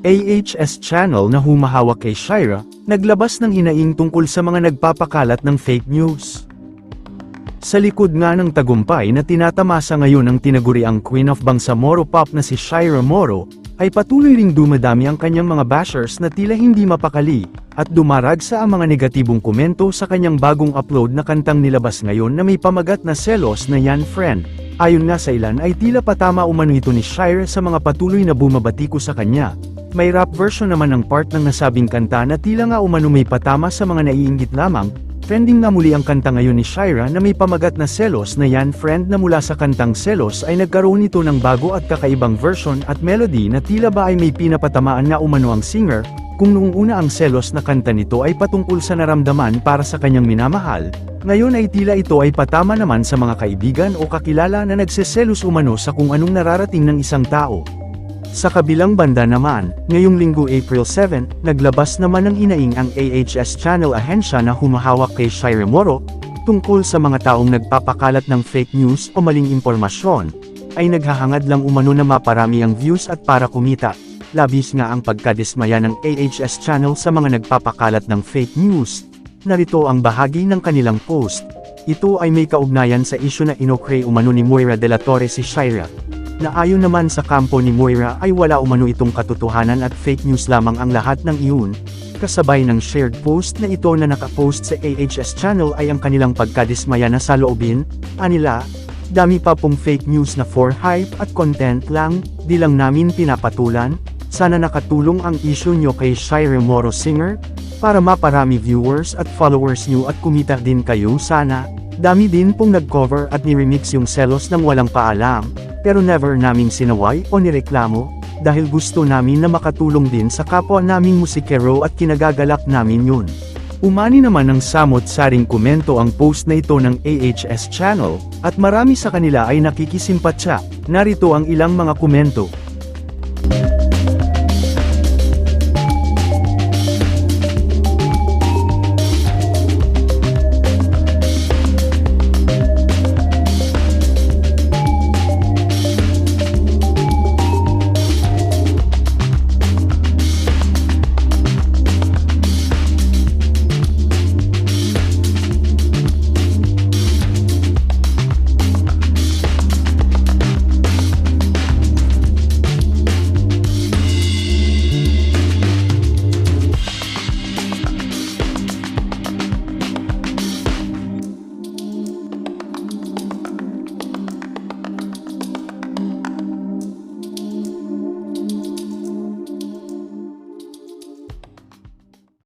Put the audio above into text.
AHS channel na humahawak kay Shira, naglabas ng hinaing tungkol sa mga nagpapakalat ng fake news. Sa likod nga ng tagumpay na tinatamasa ngayon ng tinaguriang Queen of Bangsamoro Pop na si Shira Moro, ay patuloy ring dumadami ang kanyang mga bashers na tila hindi mapakali, at dumaragsa ang mga negatibong komento sa kanyang bagong upload na kantang nilabas ngayon na may pamagat na selos na yan friend. Ayon nga sa ilan ay tila patama umano ito ni Shire sa mga patuloy na bumabatiko sa kanya. May rap version naman ng part ng nasabing kanta na tila nga umano may patama sa mga naiinggit lamang, Trending na muli ang kanta ngayon ni Shira na may pamagat na selos na yan friend na mula sa kantang selos ay nagkaroon ito ng bago at kakaibang version at melody na tila ba ay may pinapatamaan na umano ang singer, kung noong una ang selos na kanta nito ay patungkol sa naramdaman para sa kanyang minamahal, ngayon ay tila ito ay patama naman sa mga kaibigan o kakilala na nagseselos umano sa kung anong nararating ng isang tao. Sa kabilang banda naman, ngayong linggo April 7, naglabas naman ng inaing ang AHS Channel ahensya na humahawak kay Shire Moro, tungkol sa mga taong nagpapakalat ng fake news o maling impormasyon, ay naghahangad lang umano na maparami ang views at para kumita. Labis nga ang pagkadismaya ng AHS Channel sa mga nagpapakalat ng fake news. Narito ang bahagi ng kanilang post. Ito ay may kaugnayan sa isyu na inokray umano ni Moira de la Torre si Shira na ayon naman sa kampo ni Moira ay wala umano itong katotohanan at fake news lamang ang lahat ng iyon, kasabay ng shared post na ito na nakapost sa AHS channel ay ang kanilang pagkadismaya na sa loobin, anila, dami pa pong fake news na for hype at content lang, di lang namin pinapatulan, sana nakatulong ang issue nyo kay Shire Moro Singer, para maparami viewers at followers nyo at kumita din kayo sana, dami din pong nag-cover at ni-remix yung selos ng walang paalam, pero never naming sinaway o nireklamo, dahil gusto namin na makatulong din sa kapwa naming musikero at kinagagalak namin yun. Umani naman ng samot-saring komento ang post na ito ng AHS channel, at marami sa kanila ay nakikisimpatya, narito ang ilang mga komento.